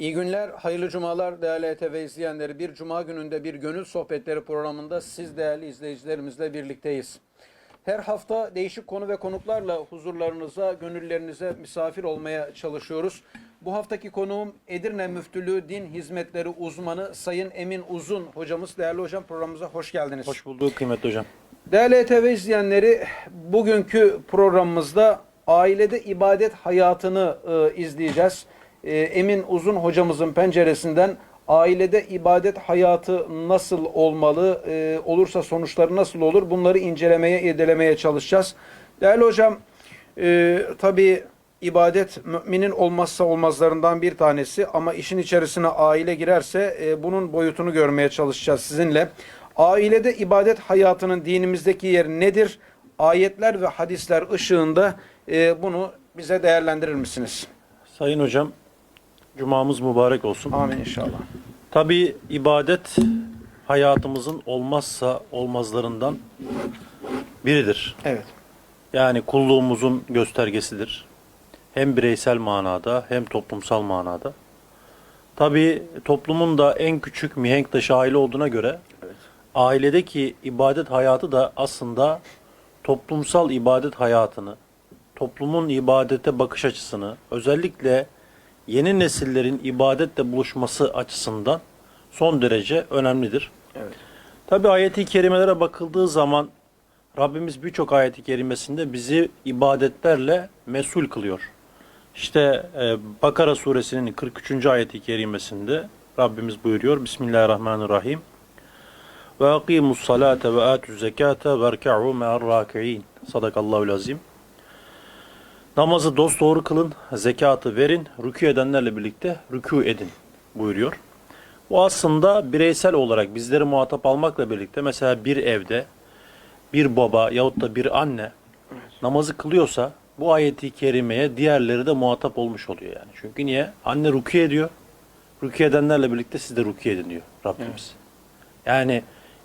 İyi günler, hayırlı cumalar değerli ETV izleyenleri. Bir cuma gününde bir gönül sohbetleri programında siz değerli izleyicilerimizle birlikteyiz. Her hafta değişik konu ve konuklarla huzurlarınıza, gönüllerinize misafir olmaya çalışıyoruz. Bu haftaki konuğum Edirne Müftülüğü Din Hizmetleri uzmanı Sayın Emin Uzun hocamız. Değerli hocam programımıza hoş geldiniz. Hoş bulduk kıymetli hocam. Değerli ETV izleyenleri, bugünkü programımızda ailede ibadet hayatını e, izleyeceğiz. E, Emin Uzun hocamızın penceresinden ailede ibadet hayatı nasıl olmalı, e, olursa sonuçları nasıl olur bunları incelemeye, irdelemeye çalışacağız. Değerli hocam, e, tabii ibadet müminin olmazsa olmazlarından bir tanesi ama işin içerisine aile girerse e, bunun boyutunu görmeye çalışacağız sizinle. Ailede ibadet hayatının dinimizdeki yeri nedir? Ayetler ve hadisler ışığında e, bunu bize değerlendirir misiniz? Sayın hocam, cumamız mübarek olsun. Amin inşallah. Tabii ibadet hayatımızın olmazsa olmazlarından biridir. Evet. Yani kulluğumuzun göstergesidir. Hem bireysel manada hem toplumsal manada. Tabii toplumun da en küçük mihenk taşı aile olduğuna göre Evet. ailedeki ibadet hayatı da aslında toplumsal ibadet hayatını, toplumun ibadete bakış açısını, özellikle yeni nesillerin ibadetle buluşması açısından son derece önemlidir. Evet. Tabi ayeti kerimelere bakıldığı zaman Rabbimiz birçok ayeti kerimesinde bizi ibadetlerle mesul kılıyor. İşte e, Bakara suresinin 43. ayeti kerimesinde Rabbimiz buyuruyor Bismillahirrahmanirrahim. Ve akimus salate ve atuz zekate ve rka'u me'ar raki'in. Sadakallahu azim. Namazı dosdoğru kılın, zekatı verin, rükû edenlerle birlikte rükû edin buyuruyor. Bu aslında bireysel olarak bizleri muhatap almakla birlikte mesela bir evde bir baba yahut da bir anne namazı kılıyorsa bu ayeti kerimeye diğerleri de muhatap olmuş oluyor yani. Çünkü niye? Anne rükû ediyor. Rükû edenlerle birlikte siz de rükû edin diyor Rabbimiz. Yani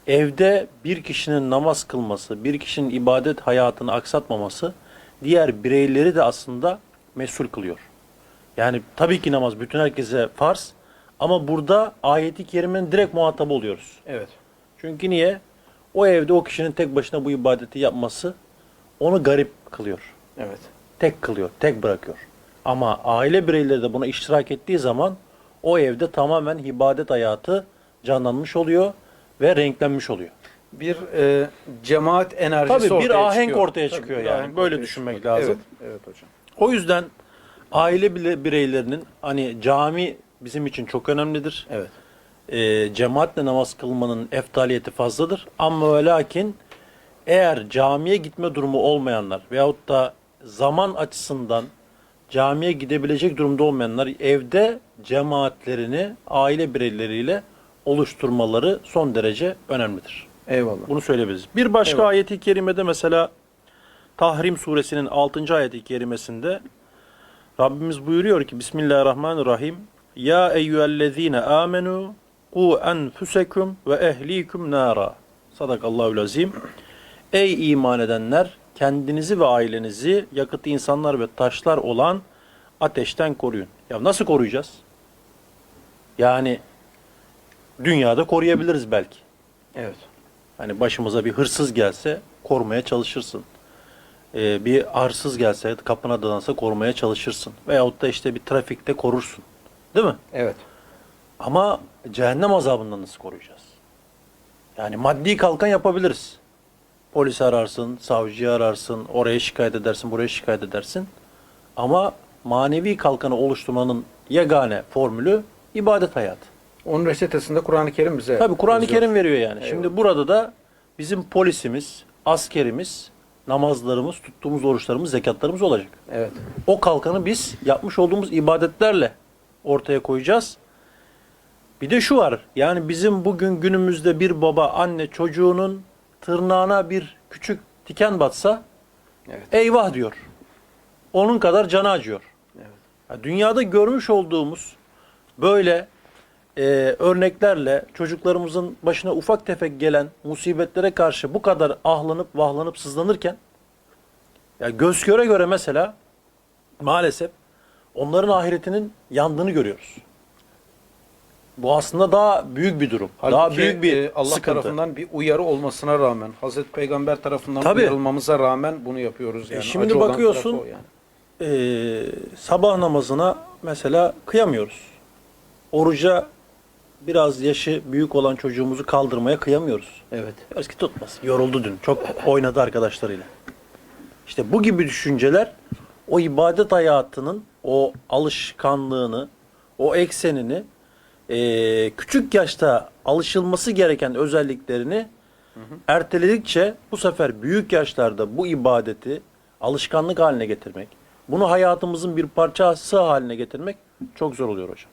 evde bir kişinin namaz kılması, bir kişinin ibadet hayatını aksatmaması diğer bireyleri de aslında mesul kılıyor. Yani tabii ki namaz bütün herkese farz ama burada ayeti kerimenin direkt muhatabı oluyoruz. Evet. Çünkü niye? O evde o kişinin tek başına bu ibadeti yapması onu garip kılıyor. Evet. Tek kılıyor, tek bırakıyor. Ama aile bireyleri de buna iştirak ettiği zaman o evde tamamen ibadet hayatı canlanmış oluyor ve renklenmiş oluyor. Bir e, cemaat enerjisi Tabii bir ortaya ahenk çıkıyor. ortaya Tabii, çıkıyor bir yani. ahenk Böyle ortaya düşünmek çıkıyor. lazım. Evet, evet hocam. O yüzden aile bile bireylerinin hani cami bizim için çok önemlidir. Evet. e, cemaatle namaz kılmanın eftaliyeti fazladır. Ama ve lakin eğer camiye gitme durumu olmayanlar veyahut da zaman açısından camiye gidebilecek durumda olmayanlar evde cemaatlerini aile bireyleriyle oluşturmaları son derece önemlidir. Eyvallah. Bunu söyleyebiliriz. Bir başka Evet. ayeti kerimede mesela Tahrim suresinin 6. ayeti kerimesinde Rabbimiz buyuruyor ki Bismillahirrahmanirrahim Ya eyyühellezine amenu ku enfusekum ve ehlikum nara. Sadakallahu azim. Ey iman edenler kendinizi ve ailenizi yakıtı insanlar ve taşlar olan ateşten koruyun. Ya nasıl koruyacağız? Yani dünyada koruyabiliriz belki. Evet. Hani başımıza bir hırsız gelse korumaya çalışırsın. Ee, bir arsız gelse kapına dadansa korumaya çalışırsın. Veyahut da işte bir trafikte korursun. Değil mi? Evet. Ama cehennem azabından nasıl koruyacağız? Yani maddi kalkan yapabiliriz. Polis ararsın, savcıyı ararsın, oraya şikayet edersin, buraya şikayet edersin. Ama manevi kalkanı oluşturmanın yegane formülü ibadet hayatı. Onun reçetesinde Kur'an-ı Kerim bize Tabii Kur'an-ı yazıyor. Kerim veriyor yani. Şimdi burada da bizim polisimiz, askerimiz, namazlarımız, tuttuğumuz oruçlarımız, zekatlarımız olacak. Evet. O kalkanı biz yapmış olduğumuz ibadetlerle ortaya koyacağız. Bir de şu var. Yani bizim bugün günümüzde bir baba, anne çocuğunun tırnağına bir küçük diken batsa Evet. eyvah diyor. Onun kadar canı acıyor. Evet. Ya Dünyada görmüş olduğumuz böyle e, örneklerle çocuklarımızın başına ufak tefek gelen musibetlere karşı bu kadar ahlanıp vahlanıp sızlanırken ya göz göre göre mesela maalesef onların ahiretinin yandığını görüyoruz. Bu aslında daha büyük bir durum. Halbuki, daha büyük bir e, Allah sıkıntı. tarafından bir uyarı olmasına rağmen, Hazreti Peygamber tarafından Tabii. uyarılmamıza rağmen bunu yapıyoruz yani. E şimdi Acı bakıyorsun, yani. Ee, sabah namazına mesela kıyamıyoruz. Oruca biraz yaşı büyük olan çocuğumuzu kaldırmaya kıyamıyoruz. Evet. Diyoruz ki tutmaz. Yoruldu dün. Çok oynadı arkadaşlarıyla. İşte bu gibi düşünceler o ibadet hayatının o alışkanlığını, o eksenini eee, küçük yaşta alışılması gereken özelliklerini erteledikçe bu sefer büyük yaşlarda bu ibadeti alışkanlık haline getirmek, bunu hayatımızın bir parçası haline getirmek çok zor oluyor hocam.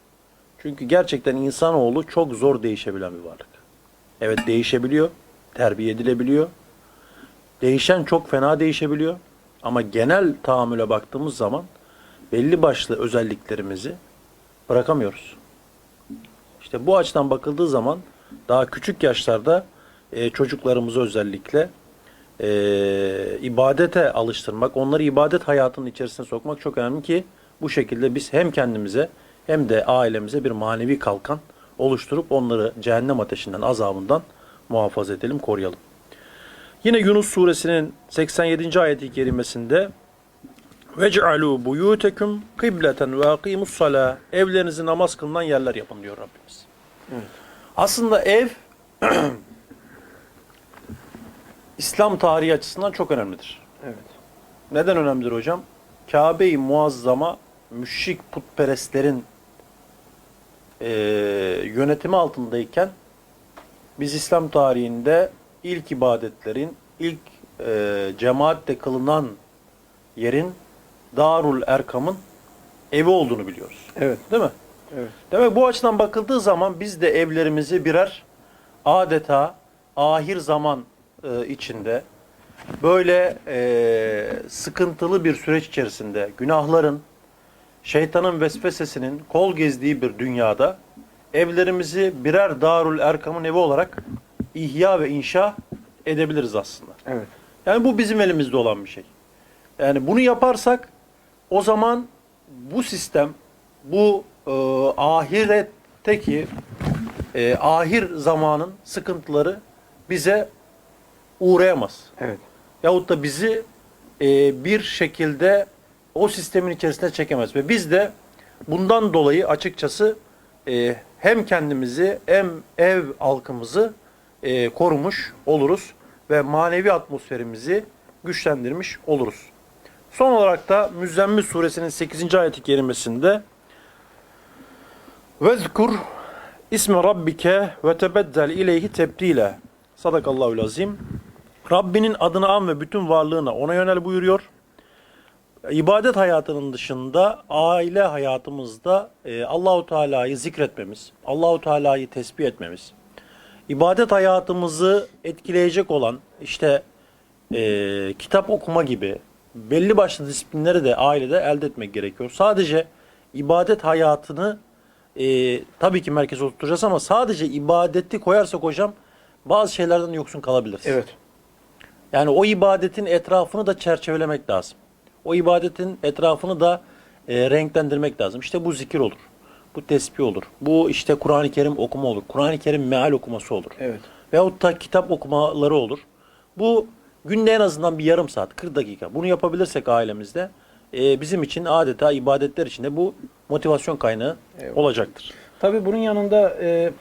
Çünkü gerçekten insanoğlu çok zor değişebilen bir varlık. Evet değişebiliyor, terbiye edilebiliyor. Değişen çok fena değişebiliyor. Ama genel tahammüle baktığımız zaman belli başlı özelliklerimizi bırakamıyoruz. İşte bu açıdan bakıldığı zaman daha küçük yaşlarda e, çocuklarımızı özellikle e, ibadete alıştırmak, onları ibadet hayatının içerisine sokmak çok önemli ki bu şekilde biz hem kendimize hem de ailemize bir manevi kalkan oluşturup onları cehennem ateşinden, azabından muhafaza edelim, koruyalım. Yine Yunus suresinin 87. ayeti kerimesinde Vec'alû buyûteküm kıbleten ve akîmus salâ Evlerinizi namaz kılınan yerler yapın diyor Rabbimiz. Evet. Aslında ev İslam tarihi açısından çok önemlidir. Evet. Neden önemlidir hocam? Kabe-i Muazzama müşrik putperestlerin eee, yönetimi altındayken biz İslam tarihinde ilk ibadetlerin, ilk eee cemaatle kılınan yerin Darul Erkam'ın evi olduğunu biliyoruz. Evet. Değil mi? Evet. Demek bu açıdan bakıldığı zaman biz de evlerimizi birer adeta ahir zaman e, içinde böyle e, sıkıntılı bir süreç içerisinde günahların, şeytanın vesvesesinin kol gezdiği bir dünyada evlerimizi birer Darul Erkam'ın evi olarak ihya ve inşa edebiliriz aslında. Evet. Yani bu bizim elimizde olan bir şey. Yani bunu yaparsak o zaman bu sistem, bu e, ahiretteki e, ahir zamanın sıkıntıları bize uğrayamaz. Evet. Yahut da bizi e, bir şekilde o sistemin içerisine çekemez. Ve biz de bundan dolayı açıkçası e, hem kendimizi hem ev halkımızı e, korumuş oluruz ve manevi atmosferimizi güçlendirmiş oluruz. Son olarak da Müzzemmil suresinin 8. ayeti kerimesinde Vezkur ismi rabbike ve tebeddel ileyhi tebdile. Sadakallahu lazim. Rabbinin adını an ve bütün varlığına ona yönel buyuruyor. İbadet hayatının dışında aile hayatımızda e, Allahu Teala'yı zikretmemiz, Allahu Teala'yı tesbih etmemiz, ibadet hayatımızı etkileyecek olan işte e, kitap okuma gibi belli başlı disiplinleri de ailede elde etmek gerekiyor. Sadece ibadet hayatını e, tabii ki merkeze oturtacağız ama sadece ibadeti koyarsak hocam bazı şeylerden yoksun kalabiliriz. Evet. Yani o ibadetin etrafını da çerçevelemek lazım. O ibadetin etrafını da e, renklendirmek lazım. İşte bu zikir olur. Bu tesbih olur. Bu işte Kur'an-ı Kerim okuma olur. Kur'an-ı Kerim meal okuması olur. Evet. Veyahut da kitap okumaları olur. Bu günde en azından bir yarım saat, 40 dakika. Bunu yapabilirsek ailemizde e, bizim için adeta ibadetler içinde bu motivasyon kaynağı Eyvallah. olacaktır. Tabii bunun yanında e,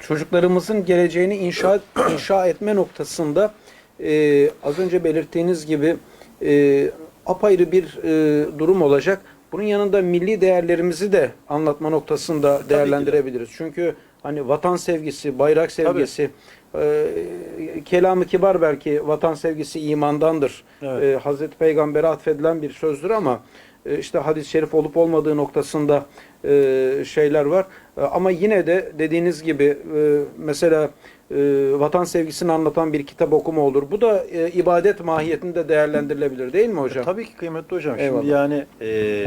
çocuklarımızın geleceğini inşa inşa etme noktasında e, az önce belirttiğiniz gibi e, apayrı bir e, durum olacak. Bunun yanında milli değerlerimizi de anlatma noktasında de. değerlendirebiliriz. Çünkü hani vatan sevgisi, bayrak sevgisi, e, kelamı kibar belki vatan sevgisi imandandır. Evet. E, Hazreti Peygamber'e atfedilen bir sözdür ama e, işte hadis-i şerif olup olmadığı noktasında e, şeyler var. E, Ama yine de dediğiniz gibi e, mesela e, vatan sevgisini anlatan bir kitap okuma olur. Bu da e, ibadet mahiyetinde değerlendirilebilir değil mi hocam? E, tabii ki kıymetli hocam. Eyvallah. Şimdi yani e,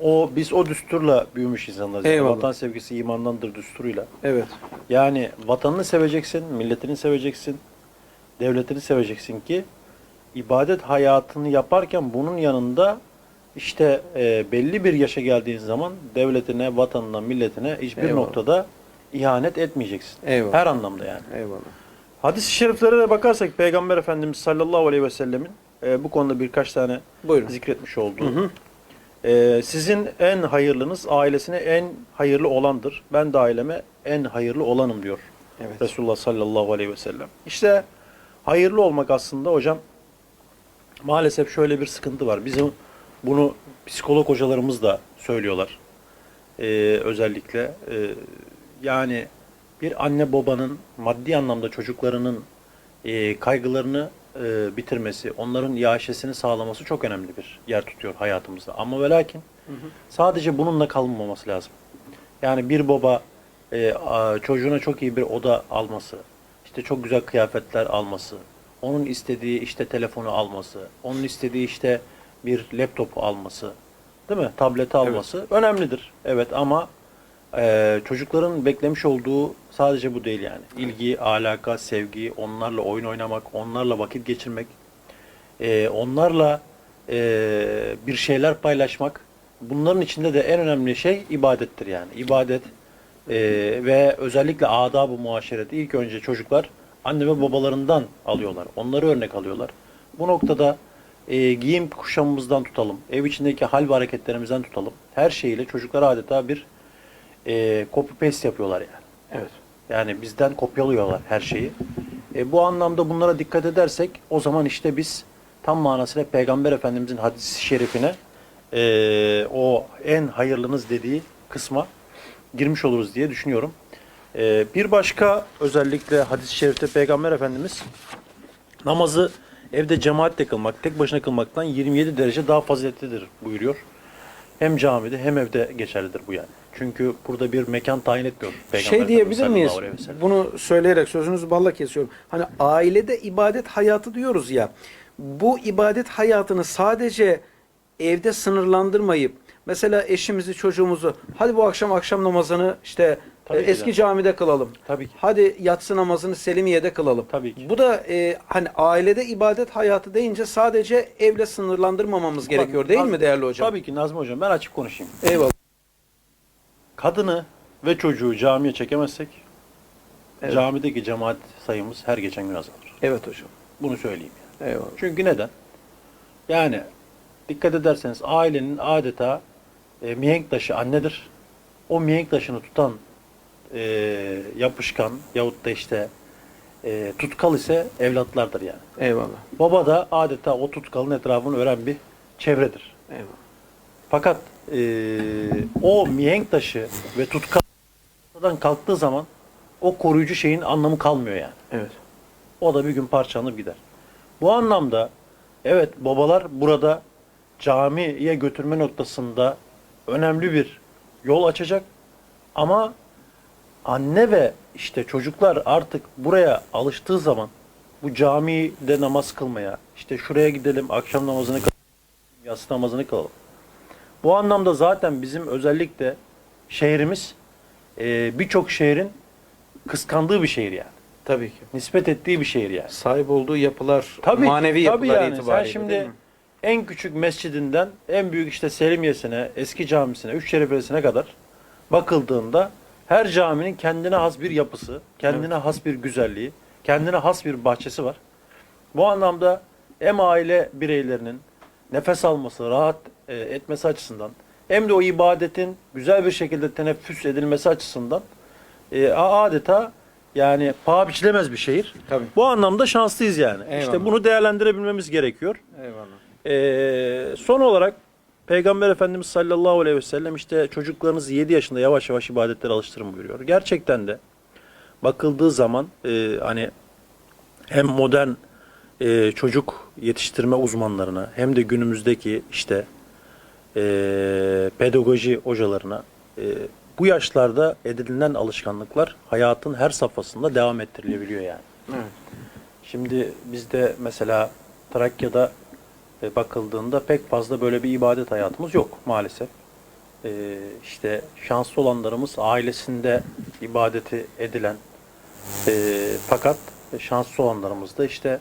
o biz o düsturla büyümüş insanlarız. Eyvallah. Vatan sevgisi imandandır düsturuyla. Evet. Yani vatanını seveceksin, milletini seveceksin, devletini seveceksin ki ibadet hayatını yaparken bunun yanında işte e, belli bir yaşa geldiğin zaman devletine, vatanına, milletine hiçbir Eyvallah. noktada ihanet etmeyeceksin. Eyvallah. Her anlamda yani. Eyvallah. Hadis-i şeriflere de bakarsak Peygamber Efendimiz sallallahu aleyhi ve sellemin e, bu konuda birkaç tane Buyurun. zikretmiş olduğu. Hı hı. e, sizin en hayırlınız ailesine en hayırlı olandır. Ben de aileme en hayırlı olanım diyor. Evet. Resulullah sallallahu aleyhi ve sellem. İşte hayırlı olmak aslında hocam maalesef şöyle bir sıkıntı var. Bizim bunu psikolog hocalarımız da söylüyorlar. Ee, özellikle Ee, yani bir anne babanın maddi anlamda çocuklarının e, kaygılarını e, bitirmesi, onların yaşesini sağlaması çok önemli bir yer tutuyor hayatımızda. Ama ve lakin sadece bununla kalmaması lazım. Yani bir baba e, a- çocuğuna çok iyi bir oda alması, işte çok güzel kıyafetler alması, onun istediği işte telefonu alması, onun istediği işte bir laptop alması, değil mi? Tableti alması önemlidir. Evet ama e, çocukların beklemiş olduğu sadece bu değil yani. İlgi, alaka, sevgi, onlarla oyun oynamak, onlarla vakit geçirmek, e, onlarla e, bir şeyler paylaşmak. Bunların içinde de en önemli şey ibadettir yani. İbadet ve özellikle adab-ı muaşereti ilk önce çocuklar anne ve babalarından alıyorlar. Onları örnek alıyorlar. Bu noktada e, giyim kuşamımızdan tutalım, ev içindeki hal ve hareketlerimizden tutalım. Her şeyiyle çocuklar adeta bir e, copy paste yapıyorlar yani. Evet. Yani bizden kopyalıyorlar her şeyi. E, bu anlamda bunlara dikkat edersek o zaman işte biz tam manasıyla Peygamber Efendimizin hadis-i şerifine e, o en hayırlınız dediği kısma girmiş oluruz diye düşünüyorum. E, bir başka özellikle hadis-i şerifte Peygamber Efendimiz namazı evde cemaatle kılmak, tek başına kılmaktan 27 derece daha faziletlidir buyuruyor. Hem camide hem evde geçerlidir bu yani. Çünkü burada bir mekan tayin etmiyor. Peygamber şey diyebilir miyiz? Bunu söyleyerek sözünüzü balla kesiyorum. Hani ailede ibadet hayatı diyoruz ya. Bu ibadet hayatını sadece evde sınırlandırmayıp mesela eşimizi, çocuğumuzu hadi bu akşam akşam namazını işte Tabii e, ki eski de. camide kılalım. Tabii ki. Hadi yatsı namazını Selimiye'de kılalım. Tabii ki. Bu da e, hani ailede ibadet hayatı deyince sadece evle sınırlandırmamamız gerekiyor değil mi değerli hocam? Tabii ki Nazmi Hocam ben açık konuşayım. Eyvallah. Kadını ve çocuğu camiye çekemezsek Evet. camideki cemaat sayımız her geçen gün azalır. Evet hocam. Bunu söyleyeyim yani. Eyvallah. Çünkü neden? Yani dikkat ederseniz ailenin adeta e, mihenk taşı annedir. O mihenk taşını tutan e, yapışkan yahut da işte e, tutkal ise evlatlardır yani. Eyvallah. Baba da adeta o tutkalın etrafını ören bir çevredir. Eyvallah. Fakat eee, o mihenk taşı ve tutkaldan kalktığı zaman o koruyucu şeyin anlamı kalmıyor yani. Evet. O da bir gün parçalanıp gider. Bu anlamda evet babalar burada camiye götürme noktasında önemli bir yol açacak ama anne ve işte çocuklar artık buraya alıştığı zaman bu camide namaz kılmaya, işte şuraya gidelim akşam namazını kılalım, yatsı namazını kılalım. Bu anlamda zaten bizim özellikle şehrimiz e, birçok şehrin kıskandığı bir şehir yani. Tabii ki. Nispet ettiği bir şehir yani. Sahip olduğu yapılar, Tabii, manevi tabii yapılar yani. itibariyle. Sen değil şimdi mi? en küçük mescidinden en büyük işte Selimiye'sine, eski camisine, Üç Şerifesi'ne kadar bakıldığında her caminin kendine has bir yapısı, kendine has bir güzelliği, kendine has bir bahçesi var. Bu anlamda hem aile bireylerinin nefes alması, rahat e, etmesi açısından hem de o ibadetin güzel bir şekilde teneffüs edilmesi açısından e, adeta yani paha biçilemez bir şehir. Tabii. Bu anlamda şanslıyız yani. Eyvallah. İşte bunu değerlendirebilmemiz gerekiyor. Eyvallah. Ee, son olarak Peygamber Efendimiz sallallahu aleyhi ve sellem işte çocuklarınızı 7 yaşında yavaş yavaş ibadetlere alıştırın buyuruyor. Gerçekten de bakıldığı zaman e, hani hem modern e, çocuk yetiştirme uzmanlarına hem de günümüzdeki işte e, pedagoji hocalarına e, bu yaşlarda edinilen alışkanlıklar hayatın her safhasında devam ettirilebiliyor yani. Evet. Şimdi bizde mesela Trakya'da bakıldığında pek fazla böyle bir ibadet hayatımız yok maalesef. E, işte şanslı olanlarımız ailesinde ibadeti edilen e, fakat şanslı olanlarımız da işte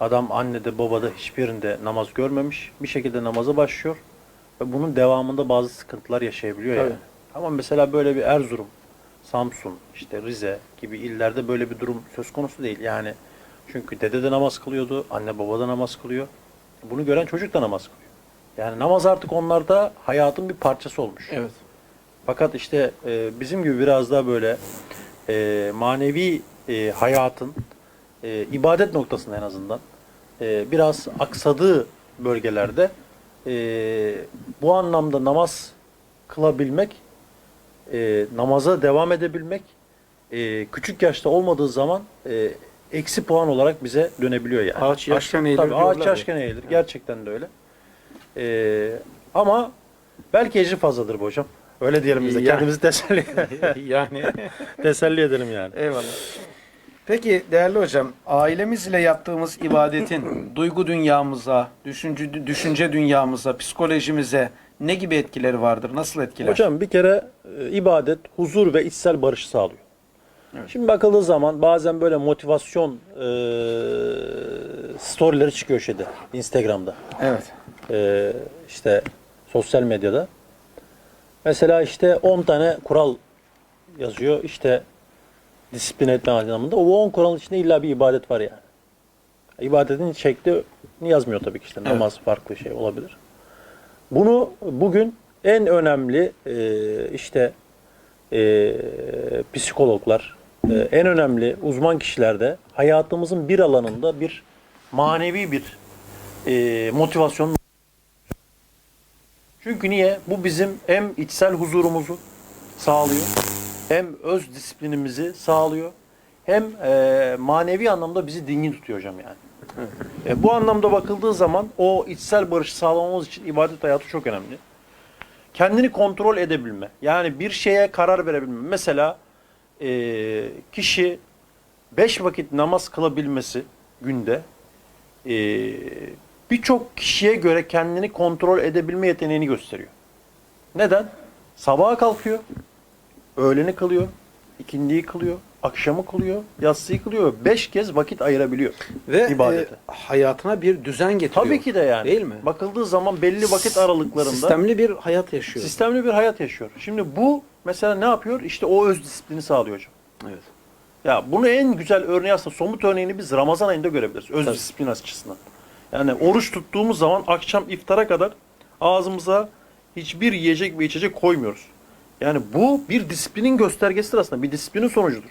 adam annede babada hiçbirinde namaz görmemiş bir şekilde namaza başlıyor. ve bunun devamında bazı sıkıntılar yaşayabiliyor Tabii. yani. Ama mesela böyle bir Erzurum, Samsun, işte Rize gibi illerde böyle bir durum söz konusu değil. Yani çünkü dede de namaz kılıyordu, anne baba da namaz kılıyor. Bunu gören çocuk da namaz kılıyor. Yani namaz artık onlarda hayatın bir parçası olmuş. Evet. Fakat işte e, bizim gibi biraz daha böyle e, manevi e, hayatın e, ibadet noktasında en azından e, biraz aksadığı bölgelerde e, bu anlamda namaz kılabilmek, e, namaza devam edebilmek e, küçük yaşta olmadığı zaman e, eksi puan olarak bize dönebiliyor yani. Ağaç yaşken eğilir Tabii ağaç yaşken eğilir. Gerçekten de öyle. E, ama belki ecri fazladır bu hocam. Öyle diyelim biz de. Ya. Kendimizi teselli, yani teselli edelim yani. Eyvallah. Peki değerli hocam, ailemiz ile yaptığımız ibadetin duygu dünyamıza, düşünce, düşünce dünyamıza, psikolojimize ne gibi etkileri vardır? Nasıl etkiler? Hocam bir kere e, ibadet huzur ve içsel barış sağlıyor. Evet. Şimdi bakıldığı zaman bazen böyle motivasyon e, storyleri çıkıyor şeyde Instagram'da. Evet. E, işte sosyal medyada. Mesela işte 10 tane kural yazıyor. İşte disiplin etme anlamında. O 10 kuralın içinde illa bir ibadet var yani. İbadetin şekli yazmıyor tabii ki işte. Evet. Namaz farklı şey olabilir. Bunu bugün en önemli e, işte e, psikologlar, en önemli uzman kişilerde hayatımızın bir alanında bir manevi bir e, motivasyon. Çünkü niye? Bu bizim hem içsel huzurumuzu sağlıyor, hem öz disiplinimizi sağlıyor, hem e, manevi anlamda bizi dingin tutuyor hocam yani. E, bu anlamda bakıldığı zaman o içsel barışı sağlamamız için ibadet hayatı çok önemli. Kendini kontrol edebilme. Yani bir şeye karar verebilme. Mesela e, kişi beş vakit namaz kılabilmesi günde e, birçok kişiye göre kendini kontrol edebilme yeteneğini gösteriyor. Neden? Sabaha kalkıyor, öğleni kılıyor, ikindiyi kılıyor, akşamı kılıyor, yatsıyı kılıyor. Beş kez vakit ayırabiliyor Ve ibadete. e, hayatına bir düzen getiriyor. Tabii ki de yani. Değil mi? Bakıldığı zaman belli vakit aralıklarında Sistemli bir hayat yaşıyor. sistemli bir hayat yaşıyor. Şimdi bu mesela ne yapıyor? İşte o öz disiplini sağlıyor hocam. Evet. Ya bunu en güzel örneği aslında somut örneğini biz Ramazan ayında görebiliriz. Öz Tabii. disiplin açısından. Yani oruç tuttuğumuz zaman akşam iftara kadar ağzımıza hiçbir yiyecek ve içecek koymuyoruz. Yani bu bir disiplinin göstergesidir aslında. Bir disiplinin sonucudur.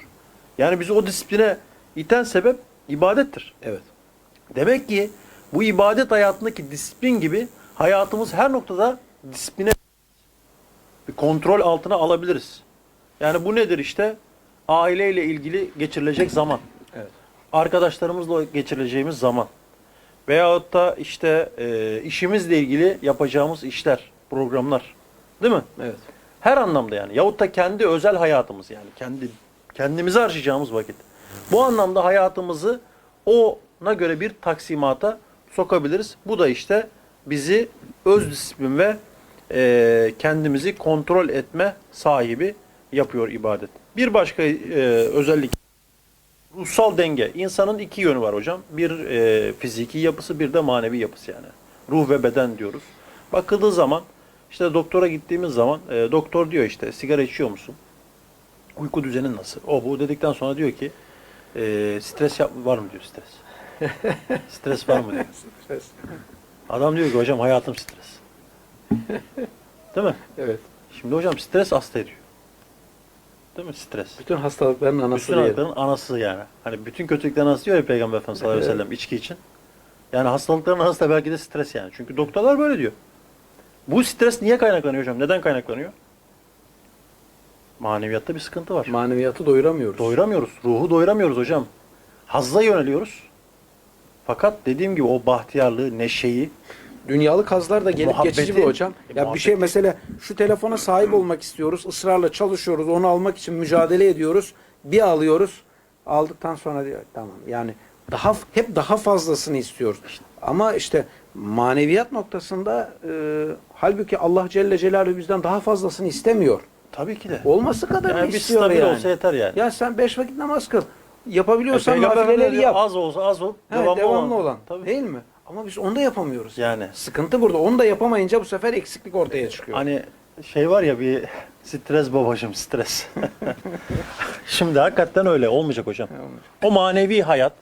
Yani bizi o disipline iten sebep ibadettir. Evet. Demek ki bu ibadet hayatındaki disiplin gibi hayatımız her noktada disipline bir kontrol altına alabiliriz. Yani bu nedir işte? Aileyle ilgili geçirilecek zaman. Evet. Arkadaşlarımızla geçireceğimiz zaman. Veyahut da işte e, işimizle ilgili yapacağımız işler, programlar. Değil mi? Evet. Her anlamda yani. Yahut da kendi özel hayatımız yani. Kendi kendimize harcayacağımız vakit. Bu anlamda hayatımızı ona göre bir taksimata sokabiliriz. Bu da işte bizi öz disiplin ve e, kendimizi kontrol etme sahibi yapıyor ibadet. Bir başka e, özellik ruhsal denge. İnsanın iki yönü var hocam. Bir e, fiziki yapısı bir de manevi yapısı yani. Ruh ve beden diyoruz. Bakıldığı zaman işte doktora gittiğimiz zaman e, doktor diyor işte sigara içiyor musun? Uyku düzenin nasıl? O bu dedikten sonra diyor ki e, stres yap var mı diyor stres. stres var mı diyor. Adam diyor ki hocam hayatım stres. Değil mi? Evet. Şimdi hocam stres hasta ediyor. Değil mi? Stres. Bütün hastalıkların anası Bütün hastalıkların anası yani. Hani bütün kötülüklerin anası diyor ya Peygamber Efendimiz sallallahu aleyhi ve sellem içki için. Yani hastalıkların anası da belki de stres yani. Çünkü doktorlar böyle diyor. Bu stres niye kaynaklanıyor hocam? Neden kaynaklanıyor? Maneviyatta bir sıkıntı var. Maneviyatı doyuramıyoruz. Doyuramıyoruz. Ruhu doyuramıyoruz hocam. Hazza yöneliyoruz. Fakat dediğim gibi o bahtiyarlığı, neşeyi Dünyalık hazlar da gelip Muhabbeti- geçici bir hocam. Ya bir şey mesela şu telefona sahip olmak istiyoruz. ısrarla çalışıyoruz. Onu almak için mücadele ediyoruz. Bir alıyoruz. Aldıktan sonra diyor tamam. Yani daha hep daha fazlasını istiyoruz. Ama işte maneviyat noktasında e, halbuki Allah Celle Celaluhu bizden daha fazlasını istemiyor. Tabii ki de. Olması kadar Yani bir istiyor stabil yani. olsa yeter yani. Ya sen beş vakit namaz kıl. E, Yapabiliyorsan Peygamber nafileleri yap. Az olsa az ol, He, devamlı, devamlı olan. Tabii. Değil mi? Ama biz onu da yapamıyoruz. Yani Sıkıntı burada. Onu da yapamayınca bu sefer eksiklik ortaya çıkıyor. Hani şey var ya bir stres babacım stres. Şimdi hakikaten öyle olmayacak hocam. O manevi hayat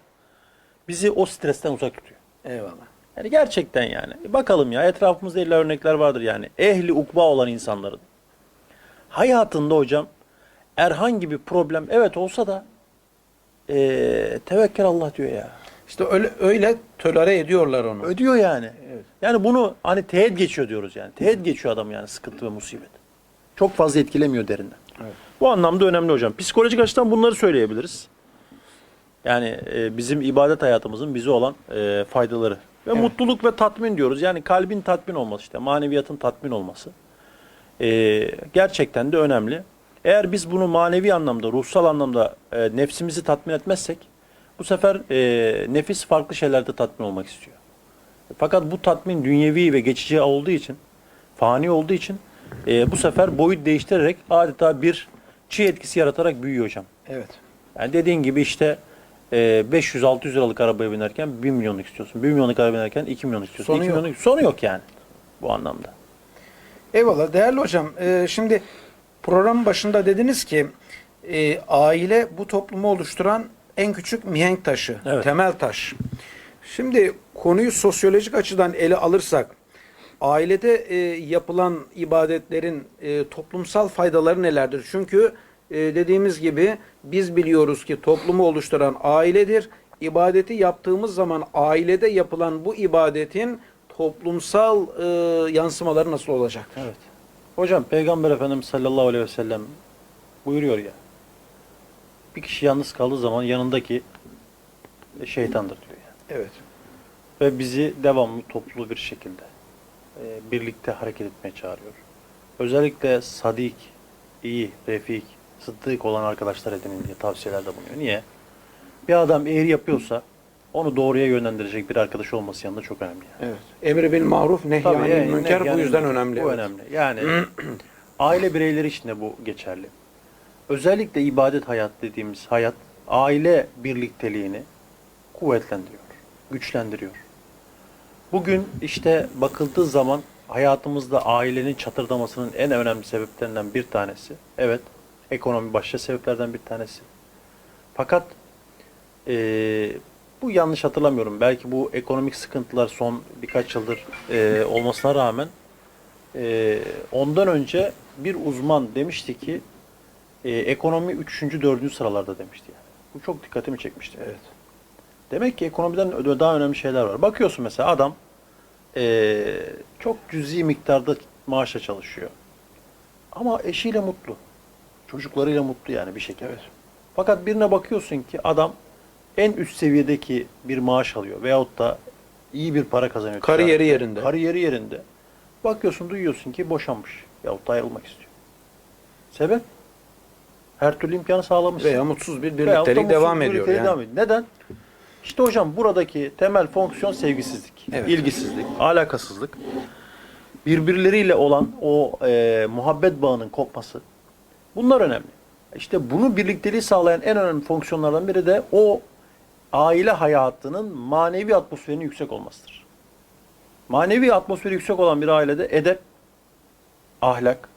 bizi o stresten uzak tutuyor. Eyvallah. Yani gerçekten yani. Bakalım ya etrafımızda illa örnekler vardır yani. Ehli ukba olan insanların. Hayatında hocam herhangi bir problem evet olsa da eee tevekkül Allah diyor ya. İşte öyle, öyle tölere ediyorlar onu. Ödüyor yani. Evet. Yani bunu hani teğet geçiyor diyoruz yani. Teğet geçiyor adam yani sıkıntı ve musibet. Çok fazla etkilemiyor derinden. Evet. Bu anlamda önemli hocam. Psikolojik açıdan bunları söyleyebiliriz. Yani e, bizim ibadet hayatımızın bize olan e, faydaları. Ve Evet. mutluluk ve tatmin diyoruz. Yani kalbin tatmin olması işte. Maneviyatın tatmin olması. E, gerçekten de önemli. Eğer biz bunu manevi anlamda, ruhsal anlamda e, nefsimizi tatmin etmezsek bu sefer e, nefis farklı şeylerde tatmin olmak istiyor. Fakat bu tatmin dünyevi ve geçici olduğu için, fani olduğu için e, bu sefer boyut değiştirerek adeta bir çiğ etkisi yaratarak büyüyor hocam. Evet. Yani dediğin gibi işte e, 500-600 liralık arabaya binerken 1 milyonluk istiyorsun. 1 milyonluk arabaya binerken 2 milyonluk istiyorsun. Sonu 2 yok. milyonluk sonu yok yani bu anlamda. Eyvallah değerli hocam. e, şimdi programın başında dediniz ki e, aile bu toplumu oluşturan en küçük mihenk taşı, Evet. temel taş. Şimdi konuyu sosyolojik açıdan ele alırsak ailede e, yapılan ibadetlerin e, toplumsal faydaları nelerdir? Çünkü e, dediğimiz gibi biz biliyoruz ki toplumu oluşturan ailedir. İbadeti yaptığımız zaman ailede yapılan bu ibadetin toplumsal e, yansımaları nasıl olacak? Evet. Hocam Peygamber Efendimiz sallallahu aleyhi ve sellem buyuruyor ya. Bir kişi yalnız kaldığı zaman yanındaki şeytandır diyor yani. Evet. Ve bizi devamlı toplu bir şekilde e, birlikte hareket etmeye çağırıyor. Özellikle sadik, iyi, refik, sıddık olan arkadaşlar edinin diye tavsiyelerde bulunuyor. Niye? Bir adam eğri yapıyorsa onu doğruya yönlendirecek bir arkadaş olması yanında çok önemli. Yani. Evet. Emri bil maruf, nehy Tabii, anil yani münker yani bu yüzden önemli. Bu evet. önemli. Yani aile bireyleri için de bu geçerli. Özellikle ibadet hayat dediğimiz hayat aile birlikteliğini kuvvetlendiriyor, güçlendiriyor. Bugün işte bakıldığı zaman hayatımızda ailenin çatırdamasının en önemli sebeplerinden bir tanesi. Evet, ekonomi başta sebeplerden bir tanesi. Fakat eee, bu yanlış hatırlamıyorum. Belki bu ekonomik sıkıntılar son birkaç yıldır eee, olmasına rağmen eee, ondan önce bir uzman demişti ki eee, ekonomi 3. 4. sıralarda demişti yani. Bu çok dikkatimi çekmişti. Evet. Demek ki ekonomiden daha önemli şeyler var. Bakıyorsun mesela adam eee, çok cüzi miktarda maaşla çalışıyor. Ama eşiyle mutlu. Çocuklarıyla mutlu yani bir şekilde. Evet. Fakat birine bakıyorsun ki adam en üst seviyedeki bir maaş alıyor veyahut da iyi bir para kazanıyor. Kariyeri yerinde. Kariyeri yerinde. Bakıyorsun duyuyorsun ki boşanmış yahut da ayrılmak istiyor. Sebep? Her türlü imkanı sağlamış. Veya mutsuz bir birliktelik mutsuz devam bir ediyor. Yani. devam ediyor. Neden? İşte hocam buradaki temel fonksiyon sevgisizlik, Evet. ilgisizlik, alakasızlık. Birbirleriyle olan o e, muhabbet bağının kopması. Bunlar önemli. İşte bunu birlikteliği sağlayan en önemli fonksiyonlardan biri de o aile hayatının manevi atmosferinin yüksek olmasıdır. Manevi atmosferi yüksek olan bir ailede edep, ahlak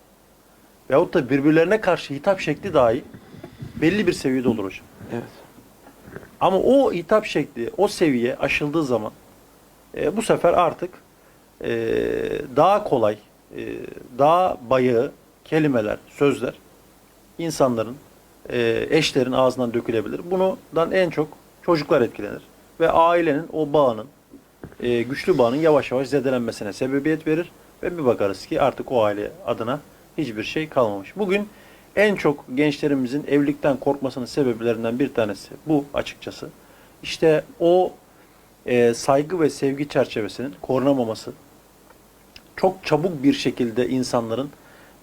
veyahut da birbirlerine karşı hitap şekli dahi belli bir seviyede olur hocam. Evet. Ama o hitap şekli, o seviye aşıldığı zaman e, bu sefer artık e, daha kolay, e, daha bayağı kelimeler, sözler insanların, e, eşlerin ağzından dökülebilir. Bundan en çok çocuklar etkilenir. Ve ailenin o bağının, e, güçlü bağının yavaş yavaş zedelenmesine sebebiyet verir. Ve bir bakarız ki artık o aile adına hiçbir şey kalmamış. Bugün en çok gençlerimizin evlilikten korkmasının sebeplerinden bir tanesi bu açıkçası. İşte o e, saygı ve sevgi çerçevesinin korunamaması, çok çabuk bir şekilde insanların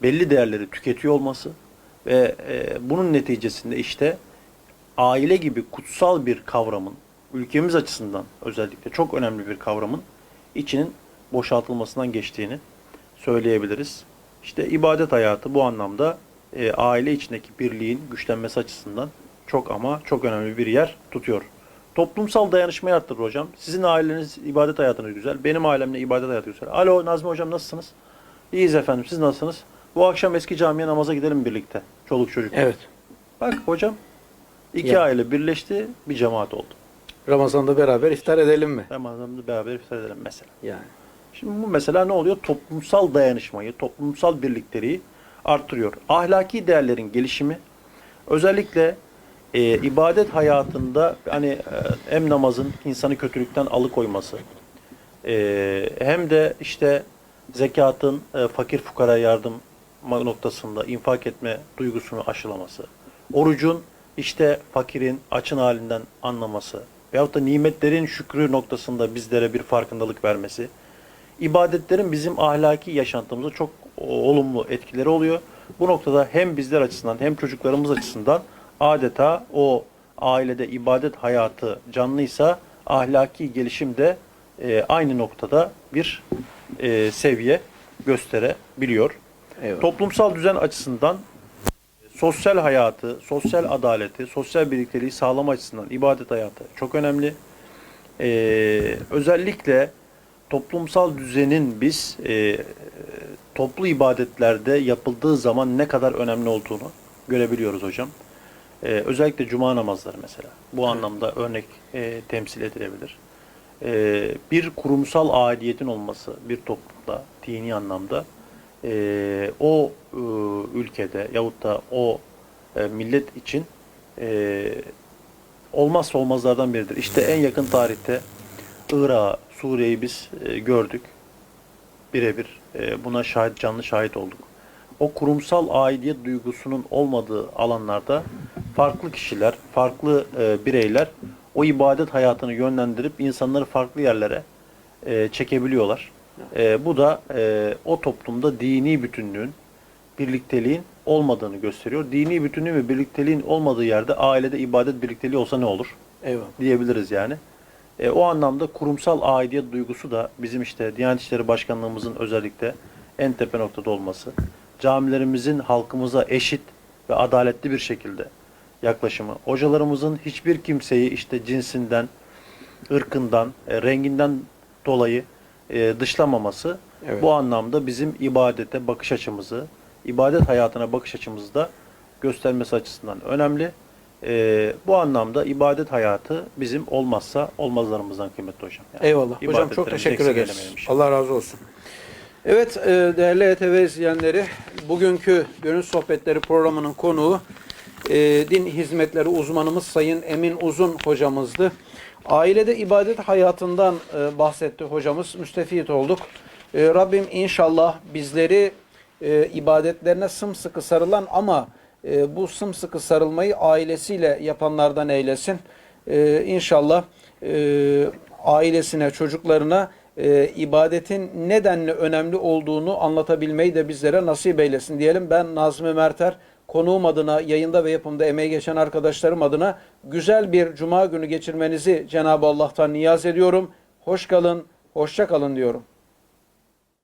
belli değerleri tüketiyor olması ve e, bunun neticesinde işte aile gibi kutsal bir kavramın ülkemiz açısından özellikle çok önemli bir kavramın içinin boşaltılmasından geçtiğini söyleyebiliriz. İşte ibadet hayatı bu anlamda e, aile içindeki birliğin güçlenmesi açısından çok ama çok önemli bir yer tutuyor. Toplumsal dayanışmayı arttırır hocam. Sizin aileniz ibadet hayatınız güzel. Benim ailemle ibadet hayatı güzel. Alo Nazmi hocam nasılsınız? İyiyiz efendim. Siz nasılsınız? Bu akşam eski camiye namaza gidelim birlikte. Çoluk çocuk. Evet. Bak hocam iki Ya. aile birleşti bir cemaat oldu. Ramazan'da beraber iftar edelim mi? Ramazan'da beraber iftar edelim mesela. Yani. Şimdi bu mesela ne oluyor? Toplumsal dayanışmayı, toplumsal birlikteliği arttırıyor. Ahlaki değerlerin gelişimi özellikle e, ibadet hayatında hani e, hem namazın insanı kötülükten alıkoyması e, hem de işte zekatın e, fakir fukara yardım noktasında infak etme duygusunu aşılaması, orucun işte fakirin açın halinden anlaması veyahut da nimetlerin şükrü noktasında bizlere bir farkındalık vermesi, ibadetlerin bizim ahlaki yaşantımıza çok olumlu etkileri oluyor. Bu noktada hem bizler açısından hem çocuklarımız açısından adeta o ailede ibadet hayatı canlıysa ahlaki gelişim de e, aynı noktada bir e, seviye gösterebiliyor. Eyvallah. Toplumsal düzen açısından sosyal hayatı, sosyal adaleti, sosyal birlikteliği sağlama açısından ibadet hayatı çok önemli. Ee, özellikle toplumsal düzenin biz e, toplu ibadetlerde yapıldığı zaman ne kadar önemli olduğunu görebiliyoruz hocam. Ee, özellikle cuma namazları mesela. Bu anlamda örnek e, temsil edilebilir. Ee, bir kurumsal aidiyetin olması bir toplumda dini anlamda e, o e, ülkede yahut da o e, millet için e, olmazsa olmazlardan biridir. İşte en yakın tarihte Irak'ı, Suriye'yi biz e, gördük. Birebir e, buna şahit canlı şahit olduk. O kurumsal aidiyet duygusunun olmadığı alanlarda farklı kişiler, farklı e, bireyler o ibadet hayatını yönlendirip insanları farklı yerlere e, çekebiliyorlar. E, bu da e, o toplumda dini bütünlüğün, birlikteliğin olmadığını gösteriyor. Dini bütünlüğün ve birlikteliğin olmadığı yerde ailede ibadet birlikteliği olsa ne olur? Eyvallah. diyebiliriz yani. E, o anlamda kurumsal aidiyet duygusu da bizim işte Diyanet İşleri Başkanlığımızın özellikle en tepe noktada olması, camilerimizin halkımıza eşit ve adaletli bir şekilde yaklaşımı, hocalarımızın hiçbir kimseyi işte cinsinden, ırkından, e, renginden dolayı e, dışlamaması Evet. bu anlamda bizim ibadete bakış açımızı, ibadet hayatına bakış açımızı da göstermesi açısından önemli. E, bu anlamda ibadet hayatı bizim olmazsa olmazlarımızdan kıymetli hocam. Yani Eyvallah. Hocam çok teşekkür ederiz. Allah razı olsun. Evet e, değerli ETV izleyenleri bugünkü Gönül Sohbetleri programının konuğu e, din hizmetleri uzmanımız Sayın Emin Uzun hocamızdı. Ailede ibadet hayatından e, bahsetti hocamız. Müstefit olduk. E, Rabbim inşallah bizleri e, ibadetlerine sımsıkı sarılan ama e, bu sımsıkı sarılmayı ailesiyle yapanlardan eylesin. E, inşallah e, ailesine, çocuklarına e, ibadetin nedenli önemli olduğunu anlatabilmeyi de bizlere nasip eylesin diyelim. Ben Nazmi Merter, konuğum adına, yayında ve yapımda emeği geçen arkadaşlarım adına güzel bir cuma günü geçirmenizi Cenab-ı Allah'tan niyaz ediyorum. Hoş kalın, hoşça kalın diyorum.